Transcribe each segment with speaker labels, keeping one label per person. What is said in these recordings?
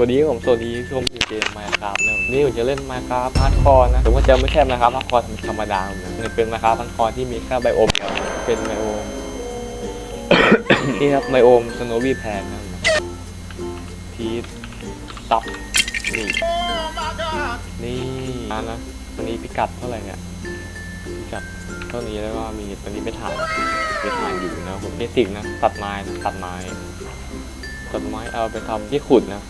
Speaker 1: วัสดีครับผมสวัสดีชมเกมมค์ครับนะนี่ผมจะเล่นมค์ครับฮาร์ดคอร์นะแต่ว่าจะไม่ใช่มค์ครับฮาร์ดคอร์ธรรมดาเนะมันเป็นมค์ครับฮาร์ดคอร์ที่มีแค่ไบโอมเดียวเป็นไบโอมนี่ครับไบโอมสโนวี่แพนนะพีทซับนี่นี่นะนะวันนี้พิกัดเท่าไหร่เนี่ยพิกัดเท่านี้แล้วก็มีตอนนี้ไปถ่ายไปถ่ายอยู่นะผมเบสิกนะตัดไม้นะตัดไม้ตัดไม้เอาไปทำที่ขุดนะ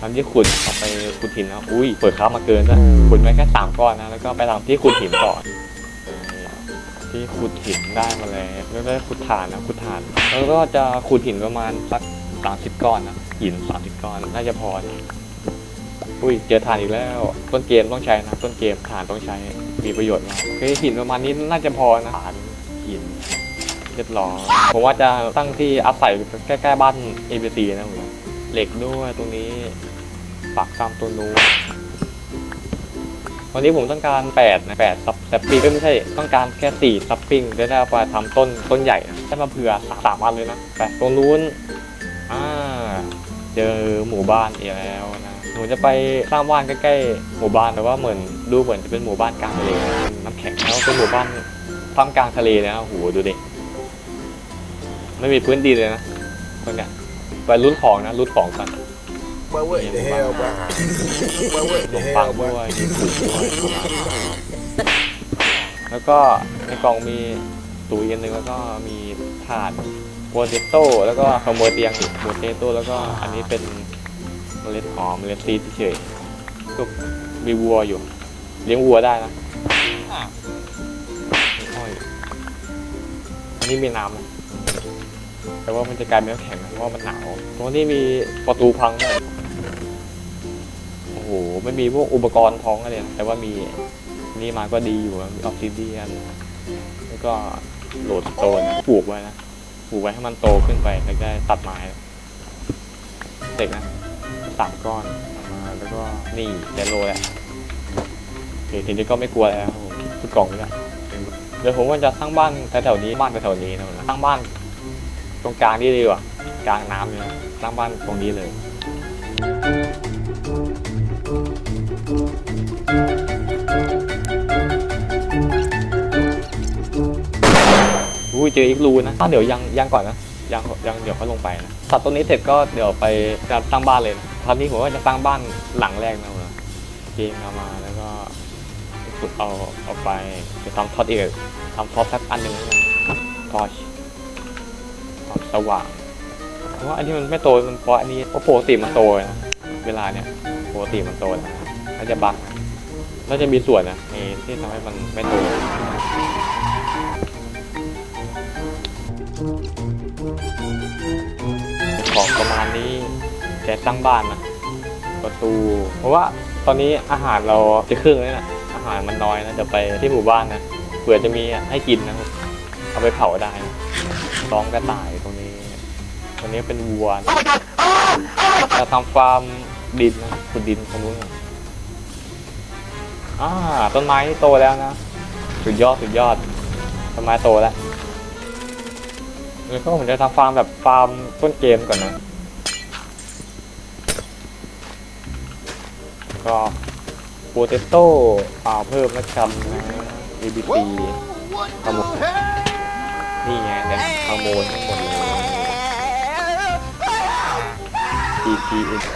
Speaker 1: ทำที่ขุดเอาไปขุดหินนะอุ้ยเปิดค้ามาเกินด้วยขุดไว้แค่สามก้อนนะแล้วก็ไปทำที่ขุดหินต่อที่ขุดหินได้มาแล้วแล้วก็ขุดฐานนะขุดฐาน แล้วก็จะขุดหินประมาณสักสามสิบก้อนนะหินสามสิบก้อนน่าจะพอนะอุ้ยเจอฐานอีกแล้ว ต้นเกมต้องใช้นะต้นเกมฐานต้องใช้มีประโยชน์มากคือหินประมาณนี้น่าจะพอนะฐานหินเรียบร้อยผมว่าจะตั้งที่อาศัยใกล้ๆบ้าน ABC นะผม เหล็กด้วยตรงนี้ ปักตามตัวนู้นวันนี้ผมต้องการ8นะ8ซับแซปปิ้งก็ไม่ใช่ต้องการแค่ 4 ซับปิ้งได้เอาไปทำต้นต้นใหญ่นะได้มาเผื่อสามอันเลยนะไปตรงนู้นอ่าเจอหมู่บ้านอีกแล้วนะหนูจะไปสร้างบ้านใกล้ๆหมู่บ้านแต่ว่าเหมือนดูเหมือนจะเป็นหมู่บ้านกลางทะเลน้ำแข็งแล้วเป็นหมู่บ้านท่ามกลางทะเลนะโอ้โหดูดิไม่มีพื้นดินเลยนะคนเนี้ย ไปรุ่นของนะรุ่นของกัน
Speaker 2: Boy, what the hell, bro? Boy, what
Speaker 1: ขน
Speaker 2: the
Speaker 1: มปัง
Speaker 2: hell,
Speaker 1: ด้ว
Speaker 2: boy?
Speaker 1: ยมีถุงด้วย แล้วก็ในกล่องมีตู้เย็นหนึ่งแล้วก็มีถาดโปเตโต้แล้วก็ขโมยเตียงอีกโปเตโต้แล้วก็อันนี้เป็นเมล็ดหอมเมล็ดซีดเฉยๆก็มีวัวอยู่ เลี้ยงวัวได้นะมีอ้อยอันนี้มีน้ำนะ แต่ว่ามันจะกลายเป็นน้ำแข็งนะเพราะว่ามันหนาวตรงนี้มีประตูพังด้วยโอ้โหไม่มีพวกอุปกรณ์ท้องอะไรแต่ว่ามีนี่มาก็ดีอยู่นะมีออกซิเดียนแล้วก็โหลดโตนนะปลูกไว้นะปลูกไว้ให้มันโตขึ้นไปแล้วก็ตัดไม้เสกนะสามก้อนมาแล้วก็นี่เดโลแหละโอเคทีนี้ก็ไม่กลัวแล้วครับผมทุกล่องเลยนะเดี๋ยวผมว่าจะสร้างบ้านแถวๆนี้บ้านแถวๆนี้นะสร้างบ้าน รงกลางนี่ดีกว่ากลางน้ำเนี่ยสร้างบ้านตรงนี้เลยอุ้ยเจออีกรูนะเดี๋ยวยังยังก่อนนะยังยังเดี๋ยวเขาลงไปนะตัดต้นนี้เสร็จก็เดี๋ยวไปการสร้งบ้านเลยนะคราวนี้ผมว่าจะสร้งบ้านหลังแรกนะเกมเอามาแล้วก็ขุดเอาเอาไปจะทำท็อตอีกทำท็อตสักอันหนึ่งนะทอช สว่างเพราะว่าอันนี้มันไม่โตมันเพราะอันนี้เพราะปกติมันโตนะเวลาเนี่ยปกติมันโตนะน่าจะบักน่าจะมีส่วนนะที่ทำให้มันไม่โตของประมาณนี้แกสร้างบ้านนะประตู เพราะว่าตอนนี้อาหารเราจะครึ่งแล้วนะอาหารมันน้อยนะจะไปที่หมู่บ้านนะเผื่อจะมีให้กินนะเอาไปเผาได้นะ ร้องกระต่ายตรงนี้ตรงนี้เป็นวัวจะทำฟาร์มดินนะขุดดินตรงนู้นอ่าต้นไม้โตแล้วนะสุดยอดสุดยอดต้นไม้โตแล้วแล้วก็ผมจะทำฟาร์มแบบฟาร์มต้นเกมก่อนนะก็โปเตโต้อ่าเพิ่มแล้วกันนะ ABC ขโมย นี่ไงเนี่ยขโมยทั้งหมดเลย TP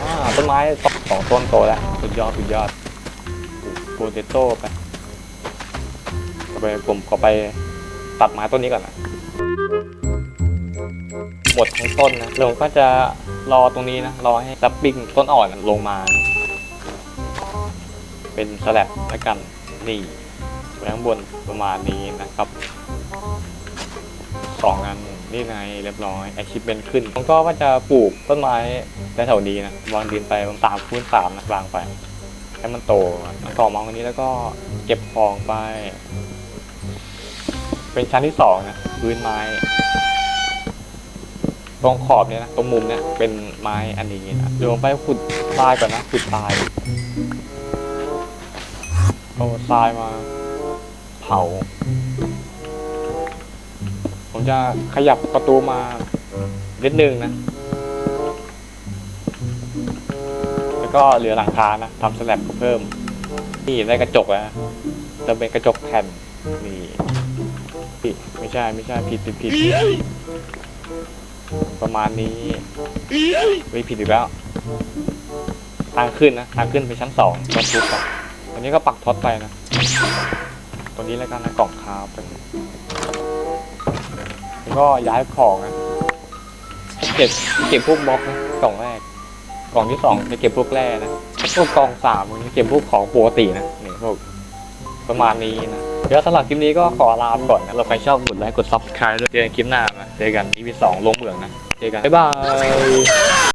Speaker 1: อ่าต้นไม้สองสองต้นโตแล้วสุดยอดสุดยอดโปเตโต้ไปต่อไปผมขอไปตัดไม้ต้นนี้ก่อนนะหมดทั้งต้นนะแล้วผมก็จะรอตรงนี้นะ รอให้ซับปิ้งต้นอ่อนลงมา เป็นสแลบแล้วกันนี่ไว้ข้างบนประมาณนี้นะครับ สองอันนี่ไงเรียบร้อยไอชิปเป็นขึ้นผมก็ว่าจะปลูกต้นไม้ในแถวนี้นะวางดินไปสามคูณสามนะวางไปให้มันโตต่อมาตรงนี้แล้วก็เก็บของไป เป็นชั้นที่สองนะพื้นไม้ตรงขอบเนี่ยนะตรงมุมเนี่ยเป็นไม้อันนี้นะเดี๋ยวผมไปขุดทรายก่อนนะขุดทรายเอาทรายมา เผา จะขยับประตูมานิดนึงนะ แล้วก็เหลือหลังคานะทำสแลบเพิ่ม นี่ได้กระจกแล้วนะจะเป็นกระจกแผ่นนี่ผิดไม่ใช่ไม่ใช่ผิดผิดผิดประมาณนี้ไม่ผิดอีกแล้วทางขึ้นนะทางขึ้นไปชั้นสองรถทุกอะอันนี้ก็ปักท็อตไปนะตรงนี้แล้วกันนะกล่องคาร์บ ก็ย้ายของนะเก็บเก็บพวกบล็อกนะกล่องแรก กล่องที่สองจะเก็บพวกแร่นะพวกกล่องสามจะเก็บพวกของปกตินะนี่พวกประมาณนี้นะเดี๋ยวสำหรับคลิปนี้ก็ขอลาไปก่อนนะเราใครชอบกดไลค์กด subscribe ด้วยเจอกันคลิปหน้านะเจอกัน EP สองลงเหมืองนะเจอกันบ๊ายบาย